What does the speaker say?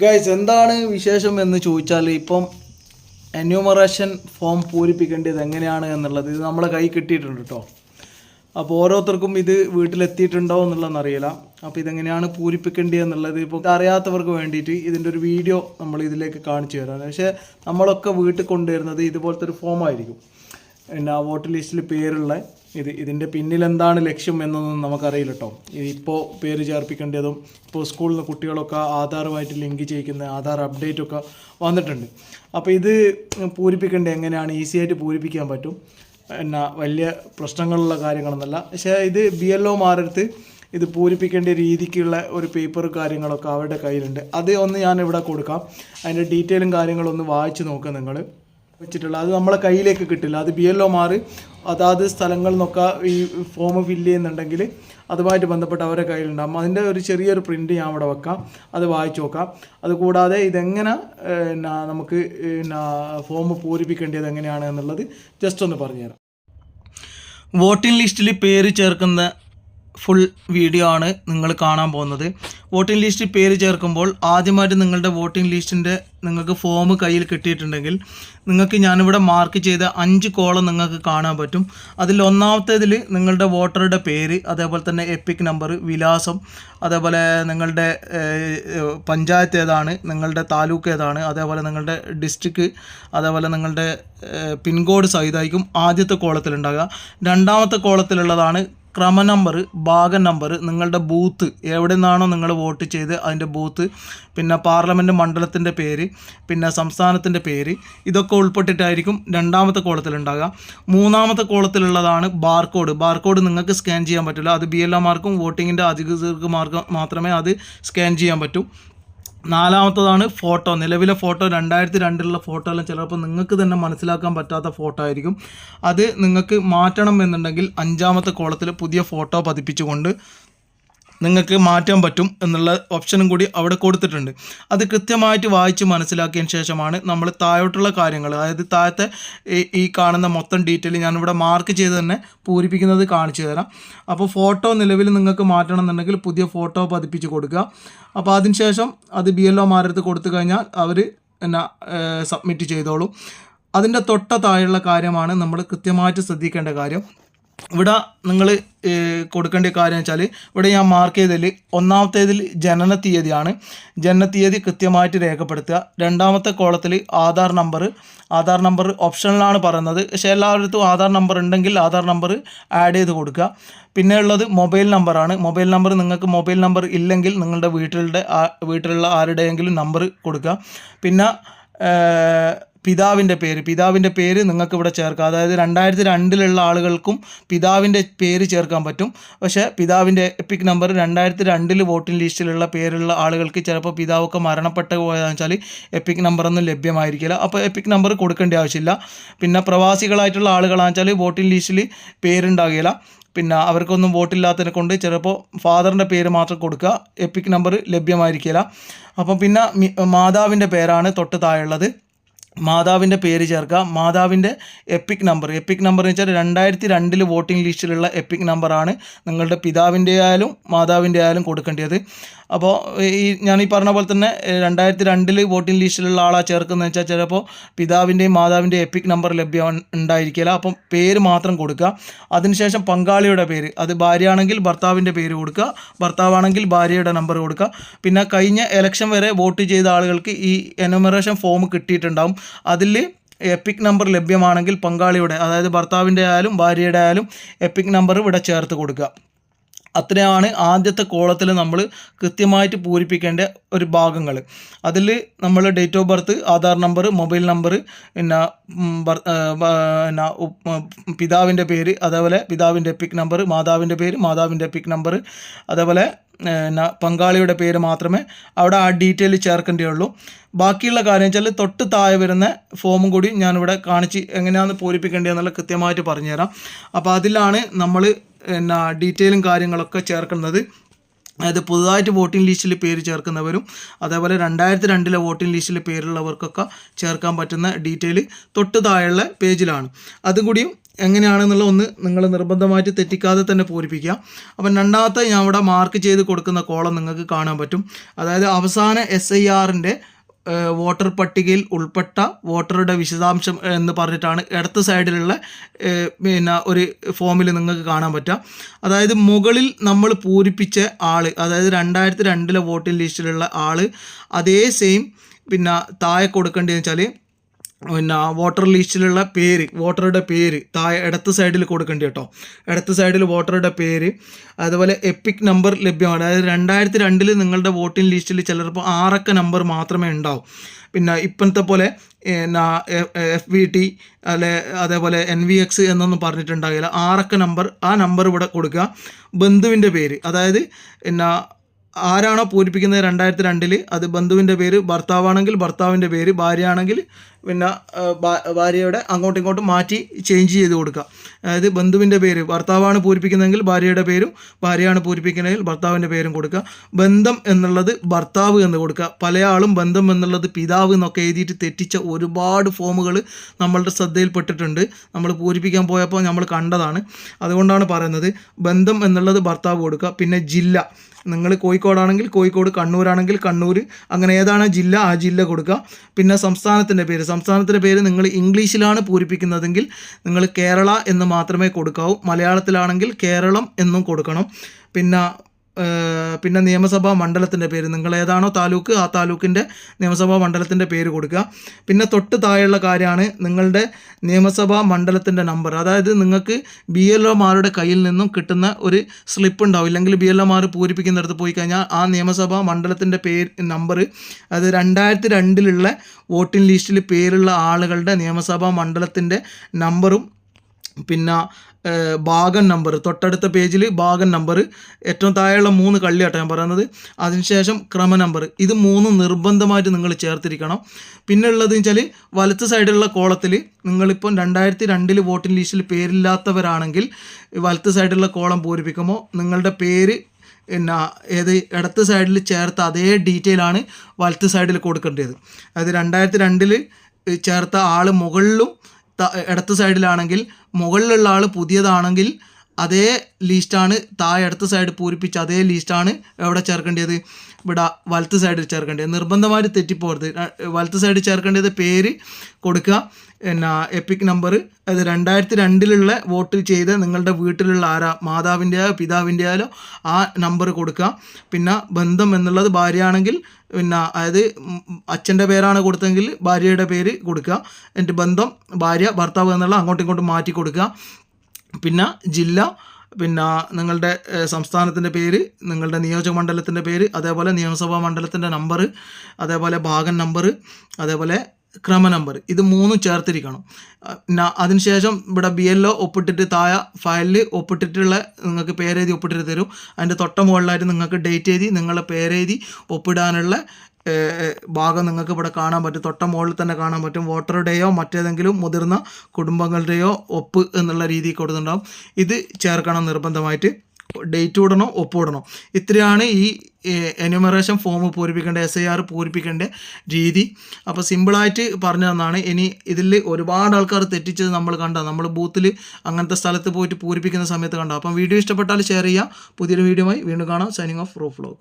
Guys എന്താണ് വിശേഷം എന്ന് ചോദിച്ചാൽ ഇപ്പം എന്യൂമറേഷൻ ഫോം പൂരിപ്പിക്കേണ്ടത് എങ്ങനെയാണ് എന്നുള്ളത് ഇത് നമ്മളെ കൈ കിട്ടിയിട്ടുണ്ട് കേട്ടോ അപ്പോൾ ഓരോരുത്തർക്കും ഇത് വീട്ടിലെത്തിയിട്ടുണ്ടോ എന്നുള്ളതെന്ന് അറിയില്ല. അപ്പോൾ ഇതെങ്ങനെയാണ് പൂരിപ്പിക്കേണ്ടത് എന്നുള്ളത് ഇപ്പോൾ അറിയാത്തവർക്ക് വേണ്ടിയിട്ട് ഇതിന്റെ ഒരു വീഡിയോ നമ്മൾ ഇതിലേക്ക് കാണിച്ചു തരാം. പക്ഷേ നമ്മളൊക്കെ വീട്ടിൽ കൊണ്ടുവരുന്നത് ഇതുപോലത്തെ ഒരു ഫോമായിരിക്കും പിന്നെ വോട്ട് ലിസ്റ്റിൽ പേരുള്ള ഇത് ഇതിന്റെ പിന്നിൽ എന്താണ് ലക്ഷ്യം എന്നൊന്നും നമുക്കറിയില്ല കേട്ടോ ഇപ്പോൾ പേര് ചേർപ്പിക്കേണ്ടതും ഇപ്പോൾ സ്കൂളിൽ നിന്ന് കുട്ടികളൊക്കെ ആധാറുമായിട്ട് ലിങ്ക് ചെയ്യിക്കുന്ന ആധാർ അപ്ഡേറ്റ് ഒക്കെ വന്നിട്ടുണ്ട്. അപ്പോൾ ഇത് പൂരിപ്പിക്കേണ്ടത് എങ്ങനെയാണ്? ഈസി ആയിട്ട് പൂരിപ്പിക്കാൻ പറ്റും. എന്നാ വലിയ പ്രശ്നങ്ങളുള്ള കാര്യങ്ങളൊന്നല്ല. പക്ഷേ ഇത് ബി എൽ ഒമാരടുത്ത് ഇത് പൂരിപ്പിക്കേണ്ട രീതിക്കുള്ള ഒരു പേപ്പർ കാര്യങ്ങളൊക്കെ അവരുടെ കയ്യിലുണ്ട്. അത് ഒന്ന് ഞാൻ ഇവിടെ കൊടുക്കാം. അതിന്റെ ഡീറ്റെയിലും കാര്യങ്ങളൊന്ന് വായിച്ച് നോക്കുക നിങ്ങൾ വെച്ചിട്ടുള്ള അത് നമ്മളെ കയ്യിലേക്ക് കിട്ടില്ല. അത് ബി എൽ ഒമാർ അതാത് സ്ഥലങ്ങളിൽ നിന്നൊക്കെ ഈ ഫോം ഫില്ല് ചെയ്യുന്നുണ്ടെങ്കിൽ അതുമായിട്ട് ബന്ധപ്പെട്ട് അവരുടെ കയ്യിലുണ്ടാകും അതിന്റെ ഒരു ചെറിയൊരു പ്രിന്റ് ഞാൻ അവിടെ വെക്കാം. അത് വായിച്ചു നോക്കാം. അതുകൂടാതെ ഇതെങ്ങനെ എന്നാ നമുക്ക് എന്നാ ഫോം പൂരിപ്പിക്കേണ്ടത് എങ്ങനെയാണ് എന്നുള്ളത് ജസ്റ്റ് ഒന്ന് പറഞ്ഞുതരാം. വോട്ടിംഗ് ലിസ്റ്റിൽ പേര് ചേർക്കുന്ന ഫുൾ വീഡിയോ ആണ് നിങ്ങൾ കാണാൻ പോകുന്നത്. വോട്ടിംഗ് ലിസ്റ്റിൽ പേര് ചേർക്കുമ്പോൾ ആദ്യമായിട്ട് നിങ്ങളുടെ വോട്ടിംഗ് ലിസ്റ്റിന്റെ നിങ്ങൾക്ക് ഫോം കയ്യിൽ കിട്ടിയിട്ടുണ്ടെങ്കിൽ നിങ്ങൾക്ക് ഞാനിവിടെ മാർക്ക് ചെയ്ത അഞ്ച് കോളം നിങ്ങൾക്ക് കാണാൻ പറ്റും. അതിൽ ഒന്നാമത്തേതിൽ നിങ്ങളുടെ വോട്ടറുടെ പേര് അതേപോലെ തന്നെ എപ്പിക് നമ്പർ വിലാസം അതേപോലെ നിങ്ങളുടെ പഞ്ചായത്ത് ഏതാണ് നിങ്ങളുടെ താലൂക്ക് ഏതാണ് അതേപോലെ നിങ്ങളുടെ ഡിസ്ട്രിക്ട് അതേപോലെ നിങ്ങളുടെ പിൻകോഡ് സഹിതമായിരിക്കും ആദ്യത്തെ കോളത്തിലുണ്ടാകുക രണ്ടാമത്തെ കോളത്തിലുള്ളതാണ് ക്രമ നമ്പർ ഭാഗം നമ്പർ നിങ്ങളുടെ ബൂത്ത് എവിടെ നിന്നാണോ നിങ്ങൾ വോട്ട് ചെയ്ത് അതിന്റെ ബൂത്ത് പിന്നെ പാർലമെന്റ് മണ്ഡലത്തിന്റെ പേര് പിന്നെ സംസ്ഥാനത്തിന്റെ പേര് ഇതൊക്കെ ഉൾപ്പെട്ടിട്ടായിരിക്കും രണ്ടാമത്തെ കോളത്തിലുണ്ടാകുക മൂന്നാമത്തെ കോളത്തിലുള്ളതാണ് ബാർകോഡ്. ബാർകോഡ് നിങ്ങൾക്ക് സ്കാൻ ചെയ്യാൻ പറ്റില്ല. അത് ബി എൽ മാർക്കും വോട്ടിങ്ങിന്റെ അധികൃതർക്ക് മാർക്ക് മാത്രമേ അത് സ്കാൻ ചെയ്യാൻ പറ്റൂ. നാലാമത്തതാണ് ഫോട്ടോ. നിലവിലെ ഫോട്ടോ രണ്ടായിരത്തി രണ്ടിലുള്ള ഫോട്ടോ എല്ലാം ചിലപ്പോൾ നിങ്ങൾക്ക് തന്നെ മനസ്സിലാക്കാൻ പറ്റാത്ത ഫോട്ടോ ആയിരിക്കും. അത് നിങ്ങൾക്ക് മാറ്റണം എന്നുണ്ടെങ്കിൽ അഞ്ചാമത്തെ കോളത്തിൽ പുതിയ ഫോട്ടോ പതിപ്പിച്ചുകൊണ്ട് നിങ്ങൾക്ക് മാറ്റാൻ പറ്റും എന്നുള്ള ഓപ്ഷനും കൂടി അവിടെ കൊടുത്തിട്ടുണ്ട്. അത് കൃത്യമായിട്ട് വായിച്ച് മനസ്സിലാക്കിയതിന് ശേഷമാണ് നമ്മൾ താഴോട്ടുള്ള കാര്യങ്ങൾ അതായത് താഴത്തെ ഈ- കാണുന്ന മൊത്തം ഡീറ്റെയിൽ ഞാനിവിടെ മാർക്ക് ചെയ്ത് തന്നെ പൂരിപ്പിക്കുന്നത് കാണിച്ചു തരാം. അപ്പോൾ ഫോട്ടോ നിലവിൽ നിങ്ങൾക്ക് മാറ്റണമെന്നുണ്ടെങ്കിൽ പുതിയ ഫോട്ടോ പതിപ്പിച്ച് കൊടുക്കുക. അപ്പോൾ അതിനുശേഷം അത് ബി എൽ ഒമാരടുത്ത് കൊടുത്തു കഴിഞ്ഞാൽ അവർ എന്നാ സബ്മിറ്റ് ചെയ്തോളും. അതിന്റെ തൊട്ട താഴെയുള്ള കാര്യമാണ് നമ്മൾ കൃത്യമായിട്ട് ശ്രദ്ധിക്കേണ്ട കാര്യം. ഇവിടെ നിങ്ങൾ കൊടുക്കേണ്ട കാര്യം വെച്ചാൽ ഇവിടെ ഞാൻ മാർക്ക് ചെയ്തതിൽ ഒന്നാമത്തേതിൽ ജനന തീയതിയാണ്. ജനന തീയതി കൃത്യമായിട്ട് രേഖപ്പെടുത്തുക. രണ്ടാമത്തെ കോളത്തിൽ ആധാർ നമ്പർ ആധാർ നമ്പർ ഓപ്ഷനിലാണ് പറയുന്നത്. പക്ഷേ എല്ലായിടത്തും ആധാർ നമ്പർ ഉണ്ടെങ്കിൽ ആധാർ നമ്പർ ആഡ് ചെയ്ത് കൊടുക്കുക. പിന്നെ ഉള്ളത് മൊബൈൽ നമ്പറാണ് മൊബൈൽ നമ്പർ നിങ്ങൾക്ക് മൊബൈൽ നമ്പർ ഇല്ലെങ്കിൽ നിങ്ങളുടെ വീട്ടിലെ വീട്ടിലുള്ള ആരുടെയെങ്കിലും നമ്പർ കൊടുക്കുക. പിന്നെ പിതാവിന്റെ പേര് പിതാവിന്റെ പേര് നിങ്ങൾക്ക് ഇവിടെ ചേർക്കാം. അതായത് രണ്ടായിരത്തി രണ്ടിലുള്ള ആളുകൾക്കും പിതാവിന്റെ പേര് ചേർക്കാൻ പറ്റും. പക്ഷേ പിതാവിന്റെ എപ്പിക് നമ്പർ രണ്ടായിരത്തി രണ്ടിൽ വോട്ടിംഗ് ലിസ്റ്റിലുള്ള പേരുള്ള ആളുകൾക്ക് ചിലപ്പോൾ പിതാവൊക്കെ മരണപ്പെട്ട് പോയതെന്ന് വെച്ചാൽ എപ്പിക് നമ്പറൊന്നും ലഭ്യമായിരിക്കില്ല. അപ്പോൾ എപ്പിക് നമ്പർ കൊടുക്കേണ്ട ആവശ്യമില്ല. പിന്നെ പ്രവാസികളായിട്ടുള്ള ആളുകളാണെന്ന് വെച്ചാൽ വോട്ടിംഗ് ലിസ്റ്റിൽ പേരുണ്ടാകില്ല. പിന്നെ അവർക്കൊന്നും വോട്ടില്ലാത്തതിനെ കൊണ്ട് ചിലപ്പോൾ ഫാദറിന്റെ പേര് മാത്രം കൊടുക്കുക എപ്പിക് നമ്പർ ലഭ്യമായിരിക്കില്ല. അപ്പം പിന്നെ മാതാവിന്റെ പേരാണ് തൊട്ട് താഴെയുള്ളത്. മാതാവിന്റെ പേര് ചേർക്കുക. മാതാവിന്റെ എപ്പിക് നമ്പർ എപ്പിക് നമ്പർ എന്ന് വെച്ചാൽ രണ്ടായിരത്തി രണ്ടിൽ വോട്ടിംഗ് ലിസ്റ്റിലുള്ള എപ്പിക് നമ്പറാണ് നിങ്ങളുടെ പിതാവിന്റെ ആയാലും മാതാവിന്റെ ആയാലും കൊടുക്കേണ്ടത്. അപ്പോൾ ഈ ഞാൻ ഈ പറഞ്ഞ പോലെ തന്നെ രണ്ടായിരത്തി രണ്ടിൽ വോട്ടിംഗ് ലിസ്റ്റിലുള്ള ആളാ ചേർക്കുന്നത് വെച്ചാൽ ചിലപ്പോൾ പിതാവിന്റെയും മാതാവിന്റെയും എപ്പിക് നമ്പർ ലഭ്യം ഉണ്ടായിരിക്കില്ല അപ്പം പേര് മാത്രം കൊടുക്കുക അതിനുശേഷം പങ്കാളിയുടെ പേര് അത് ഭാര്യയാണെങ്കിൽ ഭർത്താവിന്റെ പേര് കൊടുക്കുക ഭർത്താവാണെങ്കിൽ ഭാര്യയുടെ നമ്പർ കൊടുക്കുക പിന്നെ കഴിഞ്ഞ എലക്ഷൻ വരെ വോട്ട് ചെയ്ത ആളുകൾക്ക് ഈ എനുമറേഷൻ ഫോം കിട്ടിയിട്ടുണ്ടാവും. അതിൽ എപ്പിക് നമ്പർ ലഭ്യമാണെങ്കിൽ പങ്കാളിയുടെ അതായത് ഭർത്താവിന്റെ ആയാലും ഭാര്യയുടെ ആയാലും എപ്പിക് നമ്പർ ഇവിടെ ചേർത്ത് കൊടുക്കുക അത്രയാണ് ആദ്യത്തെ കോളത്തിൽ നമ്മൾ കൃത്യമായിട്ട് പൂരിപ്പിക്കേണ്ട ഒരു ഭാഗങ്ങൾ. അതിൽ നമ്മൾ date of birth Aadhaar number mobile number പിന്നെ പിന്നെ പിതാവിന്റെ പേര് അതേപോലെ പിതാവിന്റെ എപ്പിക് നമ്പർ മാതാവിന്റെ പേര് മാതാവിന്റെ എപ്പിക് നമ്പർ അതേപോലെ പങ്കാളിയുടെ പേര് മാത്രമേ അവിടെ ആ ഡീറ്റെയിൽ ചേർക്കേണ്ടതുള്ളൂ ബാക്കിയുള്ള കാര്യം വെച്ചാൽ തൊട്ട് താഴെ വരുന്ന ഫോമും കൂടി ഞാനിവിടെ കാണിച്ച് എങ്ങനെയാണ് പൂരിപ്പിക്കേണ്ടതെന്നുള്ള കൃത്യമായിട്ട് പറഞ്ഞുതരാം. അപ്പോൾ അതിലാണ് നമ്മൾ പിന്നെ ഡീറ്റെയിലും കാര്യങ്ങളൊക്കെ ചേർക്കുന്നത്. അതായത് പുതുതായിട്ട് വോട്ടിംഗ് ലിസ്റ്റിൽ പേര് ചേർക്കുന്നവരും അതേപോലെ രണ്ടായിരത്തി രണ്ടിലെ വോട്ടിംഗ് ലിസ്റ്റിൽ പേരുള്ളവർക്കൊക്കെ ചേർക്കാൻ പറ്റുന്ന ഡീറ്റെയിൽ തൊട്ട് താഴെയുള്ള പേജിലാണ്. അതും കൂടിയും എങ്ങനെയാണെന്നുള്ള ഒന്ന് നിങ്ങൾ നിർബന്ധമായിട്ട് തെറ്റിക്കാതെ തന്നെ പൂരിപ്പിക്കുക. അപ്പം രണ്ടാമത്തെ ഞാൻ ഇവിടെ മാർക്ക് ചെയ്ത് കൊടുക്കുന്ന കോളം നിങ്ങൾക്ക് കാണാൻ പറ്റും. അതായത് അവസാന എസ് ഐ ആറിന്റെ വോട്ടർ പട്ടികയിൽ ഉൾപ്പെട്ട വോട്ടറുടെ വിശദാംശം എന്ന് പറഞ്ഞിട്ടാണ് ഇടത്ത് സൈഡിലുള്ള പിന്നെ ഒരു ഫോമിൽ നിങ്ങൾക്ക് കാണാൻ പറ്റുക. അതായത് മുകളിൽ നമ്മൾ പൂരിപ്പിച്ച ആൾ അതായത് രണ്ടായിരത്തി രണ്ടിലെ വോട്ടിംഗ് ലിസ്റ്റിലുള്ള ആൾ അതേ സെയിം പിന്നെ താഴെ കൊടുക്കേണ്ടതെന്ന് വെച്ചാൽ പിന്നെ വാട്ടർ ലിസ്റ്റിലുള്ള പേര് വോട്ടറുടെ പേര് താഴെ ഇടത്ത് സൈഡിൽ കൊടുക്കേണ്ടി കേട്ടോ ഇടത്ത് സൈഡിൽ വോട്ടറുടെ പേര് അതുപോലെ എപ്പിക് നമ്പർ ലഭ്യമാണ്. അതായത് രണ്ടായിരത്തി രണ്ടിൽ നിങ്ങളുടെ വോട്ടിംഗ് ലിസ്റ്റിൽ ചിലപ്പോൾ ആറക്ക നമ്പർ മാത്രമേ ഉണ്ടാവും. പിന്നെ ഇപ്പോഴത്തെ പോലെ എഫ് വി ടി അല്ലെ അതേപോലെ എൻ വി എക്സ് എന്നൊന്നും പറഞ്ഞിട്ടുണ്ടാകില്ല. ആറക്ക നമ്പർ ആ നമ്പർ ഇവിടെ കൊടുക്കുക. ബന്ധുവിന്റെ പേര് അതായത് പിന്നെ ആരാണോ പൂരിപ്പിക്കുന്നത് രണ്ടായിരത്തി രണ്ടിൽ അത് ബന്ധുവിന്റെ പേര് ഭർത്താവാണെങ്കിൽ ഭർത്താവിന്റെ പേര് ഭാര്യയാണെങ്കിൽ പിന്നെ ഭാര്യയുടെ അങ്ങോട്ടും ഇങ്ങോട്ടും മാറ്റി ചേഞ്ച് ചെയ്ത് കൊടുക്കുക. അതായത് ബന്ധുവിന്റെ പേര് ഭർത്താവാണ് പൂരിപ്പിക്കുന്നതെങ്കിൽ ഭാര്യയുടെ പേരും ഭാര്യയാണ് പൂരിപ്പിക്കുന്നതെങ്കിൽ ഭർത്താവിന്റെ പേരും കൊടുക്കുക. ബന്ധം എന്നുള്ളത് ഭർത്താവ് എന്ന് കൊടുക്കുക. പല ആളും ബന്ധം എന്നുള്ളത് പിതാവ് എന്നൊക്കെ എഴുതിയിട്ട് തെറ്റിച്ച ഒരുപാട് ഫോമുകൾ നമ്മളുടെ ശ്രദ്ധയിൽപ്പെട്ടിട്ടുണ്ട്. നമ്മൾ പൂരിപ്പിക്കാൻ പോയപ്പോൾ നമ്മൾ കണ്ടതാണ്. അതുകൊണ്ടാണ് പറയുന്നത് ബന്ധം എന്നുള്ളത് ഭർത്താവ് കൊടുക്കുക. പിന്നെ ജില്ല. നിങ്ങൾ കോഴിക്കോടാണെങ്കിൽ കോഴിക്കോട് കണ്ണൂരാണെങ്കിൽ കണ്ണൂർ അങ്ങനെ ഏതാണ് ജില്ല ആ ജില്ല കൊടുക്കുക. പിന്നെ സംസ്ഥാനത്തിന്റെ പേര്. സംസ്ഥാനത്തിന്റെ പേര് നിങ്ങൾ ഇംഗ്ലീഷിലാണ് പൂരിപ്പിക്കുന്നതെങ്കിൽ നിങ്ങൾ കേരള എന്ന് മാത്രമേ കൊടുക്കാവൂ. മലയാളത്തിലാണെങ്കിൽ കേരളം എന്നും കൊടുക്കണം. പിന്നെ പിന്നെ നിയമസഭാ മണ്ഡലത്തിന്റെ പേര് നിങ്ങൾ ഏതാണോ താലൂക്ക് ആ താലൂക്കിന്റെ നിയമസഭാ മണ്ഡലത്തിന്റെ പേര് കൊടുക്കുക. പിന്നെ തൊട്ട് താഴെയുള്ള കാര്യമാണ് നിങ്ങളുടെ നിയമസഭാ മണ്ഡലത്തിന്റെ നമ്പർ അതായത് നിങ്ങൾക്ക് ബി എൽ ഒമാരുടെ കയ്യിൽ നിന്നും കിട്ടുന്ന ഒരു സ്ലിപ്പ് ഉണ്ടാവും. ഇല്ലെങ്കിൽ ബി എൽ ഒമാർ പൂരിപ്പിക്കുന്നിടത്ത് പോയി കഴിഞ്ഞാൽ ആ നിയമസഭാ മണ്ഡലത്തിന്റെ പേര് നമ്പർ അത് രണ്ടായിരത്തി രണ്ടിലുള്ള വോട്ടിംഗ് ലിസ്റ്റിൽ പേരുള്ള ആളുകളുടെ നിയമസഭാ മണ്ഡലത്തിന്റെ നമ്പറും പിന്നെ ഭാഗം നമ്പർ തൊട്ടടുത്ത പേജിൽ ഭാഗം നമ്പർ ഏറ്റവും താഴെയുള്ള മൂന്ന് കള്ളിയാട്ടോ ഞാൻ പറയുന്നത്. അതിനുശേഷം ക്രമ നമ്പർ ഇത് മൂന്ന് നിർബന്ധമായിട്ട് നിങ്ങൾ ചേർത്തിരിക്കണം. പിന്നെ ഉള്ളത് വെച്ചാൽ വലത്ത് സൈഡിലുള്ള കോളത്തിൽ നിങ്ങളിപ്പം രണ്ടായിരത്തി രണ്ടിൽ വോട്ടിംഗ് ലിസ്റ്റിൽ പേരില്ലാത്തവരാണെങ്കിൽ വലത്ത് സൈഡിലുള്ള കോളം പൂരിപ്പിക്കുമ്പോൾ നിങ്ങളുടെ പേര് പിന്നെ ഏത് ഇടത്ത് സൈഡിൽ ചേർത്ത അതേ ഡീറ്റെയിൽ ആണ് വലത്ത് സൈഡിൽ കൊടുക്കേണ്ടത്. അതായത് രണ്ടായിരത്തി രണ്ടിൽ ചേർത്ത ആൾ മുകളിലും ഇടത്ത് സൈഡിലാണെങ്കിൽ മുകളിലുള്ള ആൾ പുതിയതാണെങ്കിൽ അതേ ലീസ്റ്റാണ് താഴെ അടുത്ത സൈഡ് പൂരിപ്പിച്ച അതേ ലീസ്റ്റാണ് എവിടെ ചേർക്കേണ്ടത്? ഇവിടെ വലത്ത് സൈഡിൽ ചേർക്കേണ്ടത്. നിർബന്ധമായിട്ട് തെറ്റിപ്പോകരുത്. വലത്ത് സൈഡിൽ ചേർക്കേണ്ടത് പേര് കൊടുക്കുക. പിന്നെ എപ്പിക് നമ്പർ അത് രണ്ടായിരത്തി രണ്ടിലുള്ള വോട്ട് ചെയ്ത് നിങ്ങളുടെ വീട്ടിലുള്ള ആരാ? മാതാവിന്റെയോ ആയാലോ ആ നമ്പർ കൊടുക്കുക. പിന്നെ ബന്ധം എന്നുള്ളത് ഭാര്യയാണെങ്കിൽ പിന്നെ അതായത് അച്ഛന്റെ പേരാണ് കൊടുത്തതെങ്കിൽ ഭാര്യയുടെ പേര് കൊടുക്കുക. എന്നിട്ട് ബന്ധം ഭാര്യ ഭർത്താവ് എന്നുള്ള അങ്ങോട്ടും ഇങ്ങോട്ടും മാറ്റി കൊടുക്കുക. പിന്നെ ജില്ല പിന്നെ നിങ്ങളുടെ സംസ്ഥാനത്തിന്റെ പേര് നിങ്ങളുടെ നിയോജക മണ്ഡലത്തിന്റെ പേര് അതേപോലെ നിയമസഭാ മണ്ഡലത്തിന്റെ നമ്പർ അതേപോലെ ഭാഗം നമ്പർ അതേപോലെ ക്രമ നമ്പർ ഇത് മൂന്നും ചേർത്തിരിക്കണം. അതിനുശേഷം ഇവിടെ ബി എൽ ഒ ഒപ്പിട്ടിട്ട് താഴെ ഫയലിൽ ഒപ്പിട്ടിട്ടുള്ള നിങ്ങൾക്ക് പേരെഴുതി ഒപ്പിട്ടിട്ട് തരും. അതിന്റെ തൊട്ട മുകളിലായിട്ട് നിങ്ങൾക്ക് ഡേറ്റ് എഴുതി നിങ്ങളുടെ പേരെഴുതി ഒപ്പിടാനുള്ള ഭാഗം നിങ്ങൾക്ക് ഇവിടെ കാണാൻ പറ്റും. തൊട്ട മുകളിൽ തന്നെ കാണാൻ പറ്റും. വോട്ടറുടെയോ മറ്റേതെങ്കിലും മുതിർന്ന കുടുംബങ്ങളുടെയോ ഒപ്പ് എന്നുള്ള രീതിയിൽ കൊടുത്തിട്ടുണ്ടാവും. ഇത് ചേർക്കണം നിർബന്ധമായിട്ട്. ഡേറ്റ് ഇടണോ ഒപ്പിടണോ ഇത്രയാണ് ഈ എന്യൂമറേഷൻ ഫോം പൂരിപ്പിക്കേണ്ട എസ് ഐ ആർ പൂരിപ്പിക്കേണ്ട രീതി. അപ്പോൾ സിമ്പിളായിട്ട് പറഞ്ഞു തന്നാണ്. ഇനി ഇതിൽ ഒരുപാട് ആൾക്കാർ തെറ്റിച്ചത് നമ്മൾ കണ്ട നമ്മൾ ബൂത്തിൽ അങ്ങനത്തെ സ്ഥലത്ത് പോയിട്ട് പൂരിപ്പിക്കുന്ന സമയത്ത് കണ്ട. അപ്പം വീഡിയോ ഇഷ്ടപ്പെട്ടാൽ ഷെയർ ചെയ്യുക. പുതിയൊരു വീഡിയോയുമായി വീണ്ടും കാണാം. Signing off raw ഫ്ലോഗ്